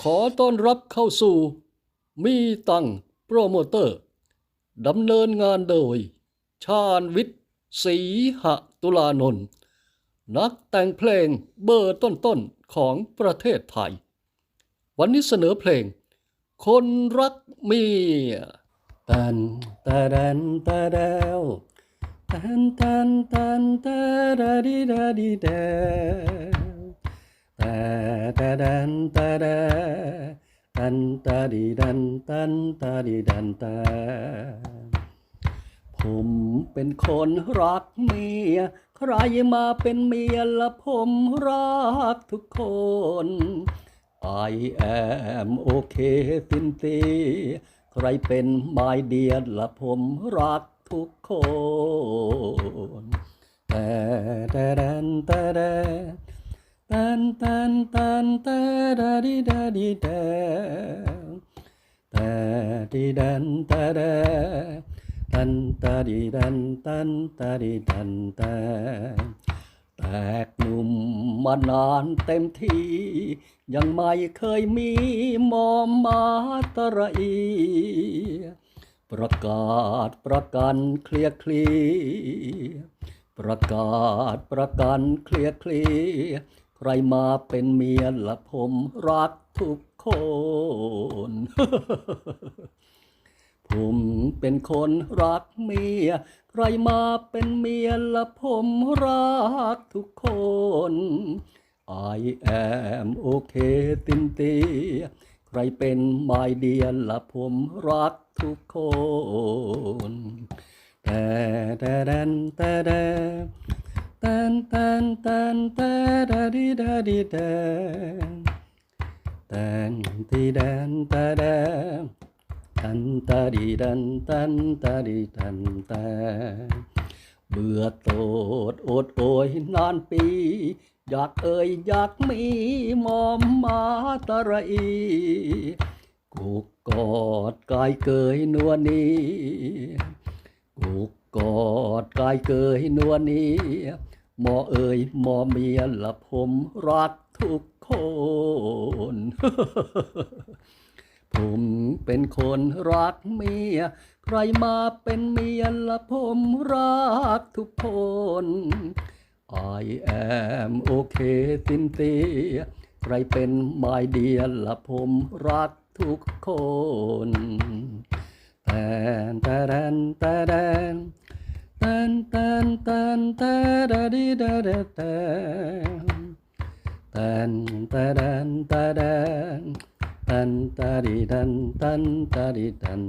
ขอต้อนรับเข้าสู่ มีตังโปรโมเตอร์ดำเนินงานโดย ชาญวิทย์ศรีหะตุลานนท์นักแต่งเพลงเบอร์ต้นๆของประเทศไทย วันนี้เสนอเพลง คนรักเมียตันตาดันตาดาวตันตันตันตาดาดีดาดีดา ตาตาดันตาดาตันตาดีดันตันตาดีดันตา ผมเป็นคนรักเมีย ใครมาเป็นเมียละผมรักทุกคน I am okay สินตีใครเป็นไมเดียละผมรักทุกคนแต่แต่ดันแต่แด ตันตันตันตาดาดีดาดีดาตาดีดันตาดาตันตาดีดันตันตาดีดันตาแตกหนุ่มมานานเต็มที่ ยังไม่เคยมีมอมมาตระอี ประกาศประกันเคลียร์เคลียประกาศประกันเคลียร์เคลียร์ ใครมาเป็นเมียละผมรักทุกคน ผมเป็นคนรักเมีย ใครมาเป็นเมียละผมรักทุกคน I am okay ตินตีใครเป็นไมเดียละผมรักทุกคนแต่แต่ดันแต่แด ตันตันตันแตดาดีดาดีแตันตีดันตาแดตันตาดีดันตันตาดีดันตาเบื่อโตดโอดโอยนานปี อยากเอ่ยอยากมีมอมมาตะระอีกูกอดกายเกยนวลนีกูกอด กายเกยนวลนีหมอเอ่ยหมอเมียละผมรักทุกคน ผมเป็นคนรักเมีย ใครมาเป็นเมียละผมรักทุกคน I am okay ตินตีใครเป็นไมเดียละผมรักทุกคน ดาดีดาดาแตตันแต่แดน